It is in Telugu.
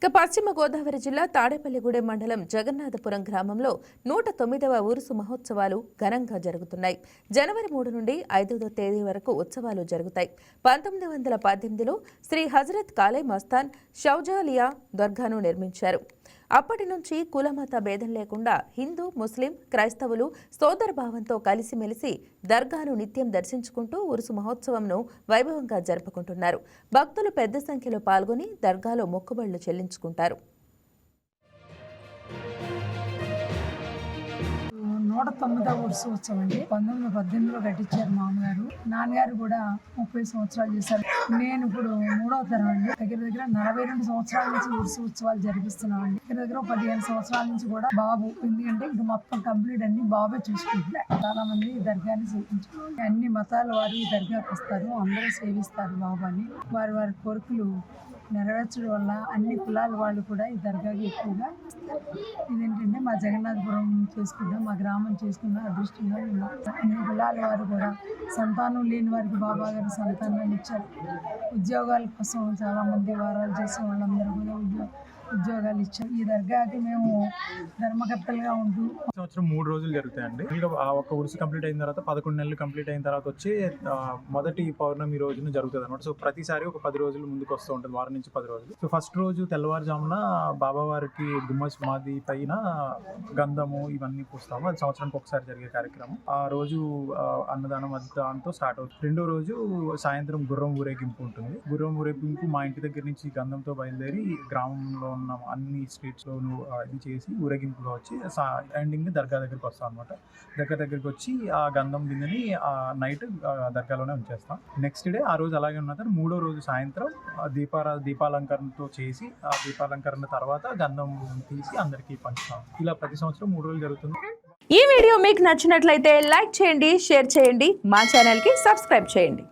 ఇక పశ్చిమ గోదావరి జిల్లా తాడేపల్లిగూడెం మండలం జగన్నాథపురం గ్రామంలో నూట తొమ్మిదవ ఉరుసు మహోత్సవాలు ఘనంగా జరుగుతున్నాయి. జనవరి మూడు నుండి ఐదవ తేదీ వరకు ఉత్సవాలు జరుగుతాయి. పంతొమ్మిది వందల పద్దెనిమిదిలో శ్రీ హజరత్ కాలే మస్తాన్ షౌజాలియా దర్గాను నిర్మించారు. అప్పటి నుంచి కులమత భేదం లేకుండా హిందూ ముస్లిం క్రైస్తవులు సోదర భావంతో కలిసిమెలిసి దర్గాను నిత్యం దర్శించుకుంటూ ఉరుసు మహోత్సవంను వైభవంగా జరుపుకుంటున్నారు. భక్తులు పెద్ద సంఖ్యలో పాల్గొని దర్గాలో మొక్కుబళ్ళు చెల్లించుకుంటారు నూట తొమ్మిదవ ఉత్సవం అండి. పంతొమ్మిది వందల పద్దెనిమిదిలో కట్టించారు మామగారు. నాన్నగారు కూడా ముప్పై సంవత్సరాలు చేశారు. నేను ఇప్పుడు మూడవ తరం అండి. దగ్గర దగ్గర నలభై రెండు సంవత్సరాల నుంచి ఉత్సవ ఉత్సవాలు జరిపిస్తున్నాం అండి దగ్గర దగ్గర పదిహేను సంవత్సరాల నుంచి కూడా బాబు ఎందుకంటే ఇంక మొత్తం కంప్లీట్ అన్ని బాబే చూసుకుంటున్నారు చాలా మంది ఈ దర్గాని సేవించారు అన్ని మతాల వారు ఈ దర్గాకు వస్తారు. అందరూ సేవిస్తారు బాబాని వారి వారి కోరికలు నెరవేర్చడం వల్ల అన్ని కులాల వాళ్ళు కూడా ఈ దర్గాకి ఎక్కువగా ఇదేంటి? మా జగన్నాథపురం చేసుకున్నాం మా గ్రామం చేసుకున్న అదృష్టంగా ఉన్నాం అన్ని కులాల వారు కూడా సంతానం లేని వారికి బాబా గారు సంతానాన్ని ఇచ్చారు. ఉద్యోగాల కోసం చాలామంది వారాలు చేసే వాళ్ళందరూ కూడా ఉద్యోగం ఉద్యోగాలు ఇచ్చాం. ఈ దర్గాకి మేము ధర్మకర్తలుగా ఉంటూ సంవత్సరం మూడు రోజులు జరుగుతాయండి. ఆ ఒక ఉరుసు కంప్లీట్ అయిన తర్వాత పదకొండు నెలలు కంప్లీట్ అయిన తర్వాత వచ్చి మొదటి పౌర్ణమి రోజున జరుగుతుంది అనమాట సో ప్రతిసారి ఒక పది రోజులు ముందుకు వస్తూ ఉంటుంది వారం నుంచి పది రోజులు. సో ఫస్ట్ రోజు తెల్లవారుజామున బాబావారికి గుమ్మస్ మాది పైన గంధము ఇవన్నీ పూస్తాము. అది సంవత్సరానికి ఒకసారి జరిగే కార్యక్రమం. ఆ రోజు అన్నదానం అది దాంతో స్టార్ట్ అవుతుంది. రెండో రోజు సాయంత్రం గుర్రం ఊరేగింపు ఉంటుంది. గుర్రం ఊరేగింపు మా ఇంటి దగ్గర నుంచి గంధంతో బయలుదేరి గ్రామంలో ఉన్న అన్ని స్ట్రీట్స్ లోను ఇది చేసి ఊరేగింపులో వచ్చి ఎండింగ్ దర్గా దగ్గరికి వస్తాం అనమాట దర్గా దగ్గరికి వచ్చి ఆ గంధం బిందెని ఆ నైట్ దర్గాలోనే ఉంచేస్తాం. నెక్స్ట్ డే ఆ రోజు అలాగే ఉన్న తర్వాత మూడో రోజు సాయంత్రం దీపారా దీపాలంకరణతో చేసి ఆ దీపాలంకరణ తర్వాత గంధం తీసి అందరికీ పంచుతాం. ఇలా ప్రతి సంవత్సరం మూడు రోజులు జరుగుతుంది. ఈ వీడియో మీకు నచ్చినట్లయితే లైక్ చేయండి షేర్ చేయండి మా ఛానల్కి సబ్స్క్రైబ్ చేయండి.